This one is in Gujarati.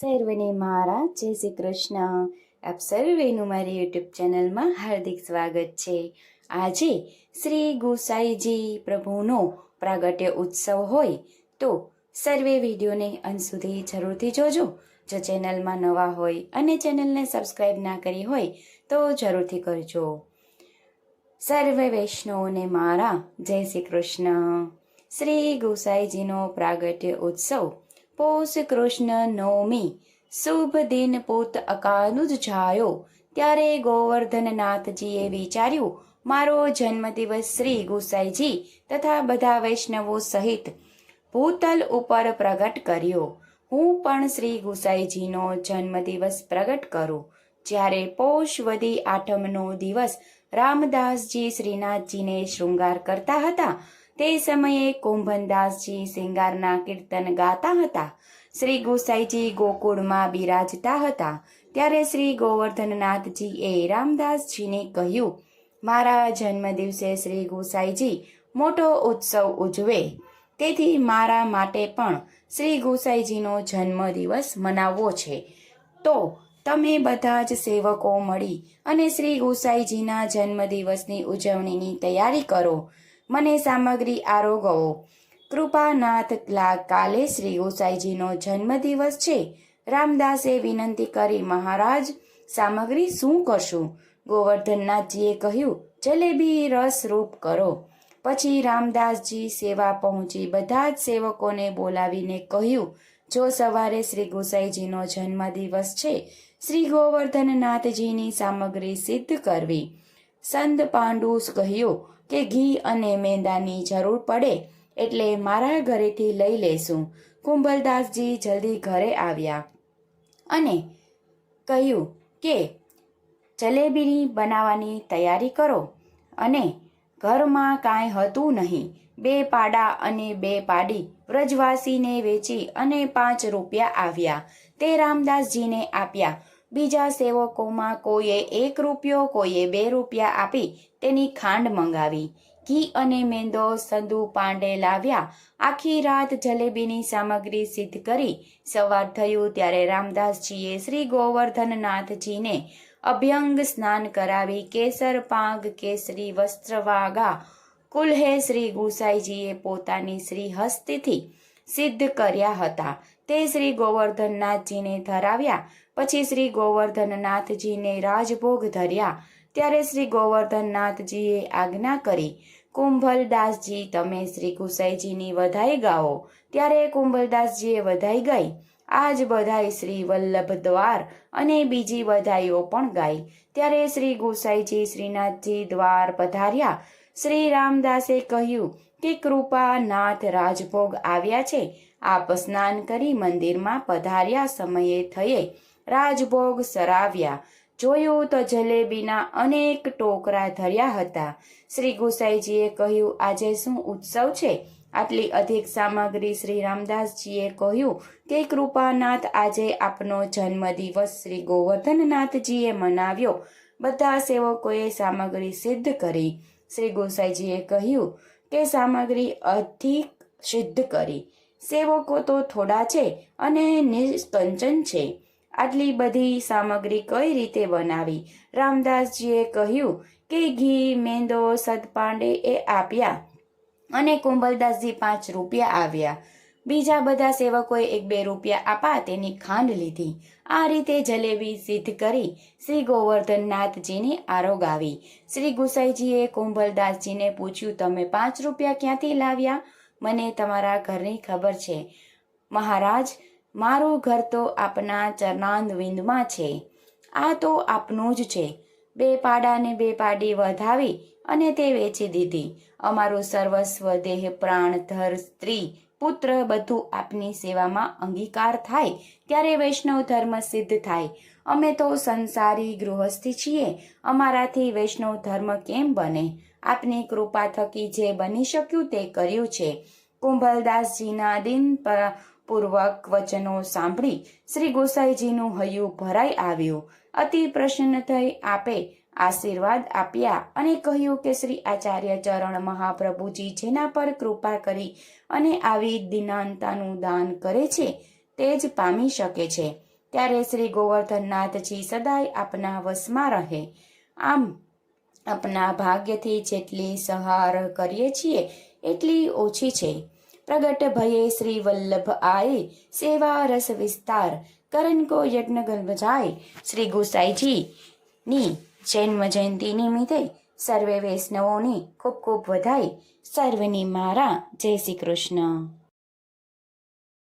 સર્વને મારા. જય શ્રી કૃષ્ણ. આપ સર્વેનું મારી યુટ્યુબ ચેનલમાં હાર્દિક સ્વાગત છે. આજે શ્રી ગુસાઈજી પ્રભુનો પ્રાગટ્ય ઉત્સવ હોય તો સર્વે વિડીયોને અંત સુધી જરૂરથી જોજો. જો ચેનલમાં નવા હોય અને ચેનલને સબસ્ક્રાઈબ ના કરી હોય તો જરૂરથી કરજો. સર્વે વૈષ્ણવોને મારા. જય શ્રી કૃષ્ણ. શ્રી ગુસાઈજીનો પ્રાગટ્ય ઉત્સવ પોષ કૃષ્ણ નવમી શુભ દિન પોત અકાનુજ જાયો. ત્યારે ગોવર્ધનનાથજીએ વિચાર્યું, મારો જન્મદિવસ શ્રી ગુસાઈજી તથા બધા વૈષ્ણવો સહિત ભૂતલ ઉપર પ્રગટ કર્યો. હું પણ શ્રી ગુસાઈજીનો જન્મદિવસ પ્રગટ કરું. જ્યારે પોષ વદી આઠમનો દિવસ રામદાસજી શ્રીનાથજીને શૃંગાર કરતા હતા તે સમયે કુંભનદાસજી શિંગારના કીર્તન ગાતા હતા. શ્રી ગુસાઈજી ગોકુળમાં બિરાજતા હતા. ત્યારે શ્રી ગોવર્ધનનાથજીએ રામદાસજીને કહ્યું, મારા જન્મ દિવસે શ્રી ગુસાઈજી મોટો ઉત્સવ ઉજવે. તેથી મારા માટે પણ શ્રી ગુસાઈજીનો જન્મદિવસ મનાવવો છે. તો તમે બધા જ સેવકો મળી અને શ્રી ગુસાઈજીના જન્મદિવસની ઉજવણીની તૈયારી કરો. મને સામગ્રી આરોગવો. કૃપાનાથ કાલે શ્રી ગોસાઈજીનો જન્મદિવસ છે. રામદાસે વિનંતી કરી, મહારાજ, સામગ્રી શું કરશું? ગોવર્ધનનાથજીએ કહ્યું, જલેબી રસ રૂપ કરો. પછી રામદાસજી સેવા પહોંચી બધા જ સેવકોને બોલાવીને કહ્યું, જો સવારે શ્રી ગોસાઈજીનો જન્મદિવસ છે, શ્રી ગોવર્ધનનાથજીની સામગ્રી સિદ્ધ કરવી. સંત પાંડુસ કહ્યું કે ઘી અને મેંદાની જરૂર પડે એટલે મારા ઘરેથી લઈ લેશું. કુંભલદાસજી જલ્દી ઘરે આવ્યા અને કહ્યું કે, જલેબીની બનાવવાની તૈયારી કરો અને ઘરમાં કાંઈ હતું નહીં. બે પાડા અને બે પાડી વ્રજવાસીને વેચી અને પાંચ રૂપિયા આવ્યા. તે રામદાસજીને આપ્યા. બીજા સેવકોમાં કોઈએ એક રૂપિયો, કોઈએ બે રૂપિયા આપી તેની ખાંડ મંગાવી. ઘી અને મેંદો સંધુ પાંડે લાવ્યા. આખી રાત જલેબીની સામગ્રી સિદ્ધ કરી સવાર થયું ત્યારે રામદાસજીએ શ્રી ગોવર્ધનનાથજીને અભ્યંગ સ્નાન કરાવી કેસર, પાંગ, કેસરી, વસ્ત્ર વાગા કુલ્હે શ્રી ગુસાઈજીએ પોતાની શ્રી હસ્તીથી સિદ્ધ કર્યા હતા. તે શ્રી ગોવર્ધનનાથજીને ધરાવ્યા. પછી શ્રી ગોવર્ધનનાથજીને રાજભોગ ધર્યા. ત્યારે શ્રી ગોવર્ધનનાથજીએ આજ્ઞા કરી, કુંભલદાસજી, તમે શ્રી ગુસાઈજીની વધાઈ ગાઓ. ત્યારે કુંભલદાસજીએ વધાઈ ગાઈ. આજ બધાઈ શ્રી વલ્લભ દ્વાર અને બીજી બધાઈઓ પણ ગાઈ. ત્યારે શ્રી ગુસાઈજી શ્રીનાથજી દ્વાર પધાર્યા. શ્રી રામદાસે કહ્યું કે કૃપાનાથ રાજભોગ આવ્યા છે. આપ સ્નાન કરી મંદિરમાં પધાર્યા સમયે થયે રાજભોગ સરાવ્યા. જોયું તો જલેબીના અનેક ટોકરા ધર્યા હતા. શ્રી ગુસાઈજીએ કહ્યું, આજે શું ઉત્સવ છે? આટલી અધિક સામગ્રી શ્રી રામદાસજીએ કહ્યું કે કૃપાનાથ આજે આપનો જન્મદિવસ શ્રી ગોવર્ધનનાથજીએ મનાવ્યો. બધા સેવકોએ સામગ્રી સિદ્ધ કરી. શ્રી ગોસાઈજીએ કહ્યું કે સામગ્રી અધિક સિદ્ધ કરી. સેવકો તો થોડા છે અને નિષ્કંચન છે. આટલી બધી સામગ્રી કઈ રીતે બનાવી? રામદાસજીએ કહ્યું કે ઘી, મેંદો, સદપાંડે એ આપ્યા અને કુંભલદાસજી પાંચ રૂપિયા આવ્યા. બીજા બધા સેવકોએ એક બે રૂપિયા આપા તેની ખાંડ લીધી. આ રીતે જલેબી સિદ્ધ કરી શ્રી ગોવર્ધનનાથજીની આરોગ આવી. શ્રી ગુસાઈજીએ કુંભલદાસજીને પૂછ્યું, તમે પાંચ રૂપિયા ક્યાંથી લાવ્યા? મને તમારા ઘરની ખબર છે. મહારાજ, મારું ઘર તો આપના ચરણાંદ વિંદમાં છે. આ તો આપનું જ છે. બે પાડાને બે પાડી વધાવી અને તે વેચી દીધી. અમારું સર્વસ્વ દેહ પ્રાણ ધર સ્ત્રી પુત્ર બધું આપની સેવામાં અંગીકાર થાય ત્યારે વૈષ્ણવ ધર્મ સિદ્ધ થાય. અમે તો સંસારી ગૃહસ્થી છીએ. અમારાથી વૈષ્ણવ ધર્મ કેમ બને? આપની કૃપા થકી જે બની શક્યું તે કર્યું છે. કુંભલદાસજીના દિન પૂર્વક વચનો સાંભળી શ્રી ગોસાઈજીનું હૈયું ભરાઈ આવ્યું. અતિ પ્રસન્ન થઈ આપે આશીર્વાદ આપ્યા અને કહ્યું કે શ્રી આચાર્ય ચરણ મહાપ્રભુજી જેના પર કૃપા કરી અને આવી દિનાંતાનું દાન કરે છે, તે જ પામી શકે છે. ત્યારે શ્રી ગોવર્ધનનાથજી સદાય આપના વશમાં રહે. આમ, આપના ભાગ્યથી જેટલી સહાર કરીએ છીએ, એટલી ઓછી છે. પ્રગટ ભયે શ્રી વલ્લભ આયે, સેવા રસ વિસ્તાર કરન કો યજ્ઞ ગર્ભ જાય શ્રી ગોસાઈજી ની જન્મ જયંતિ નિમિત્તે સર્વે વૈષ્ણવોની ખૂબ ખૂબ વધાઈ સર્વની મારા જય શ્રી કૃષ્ણ.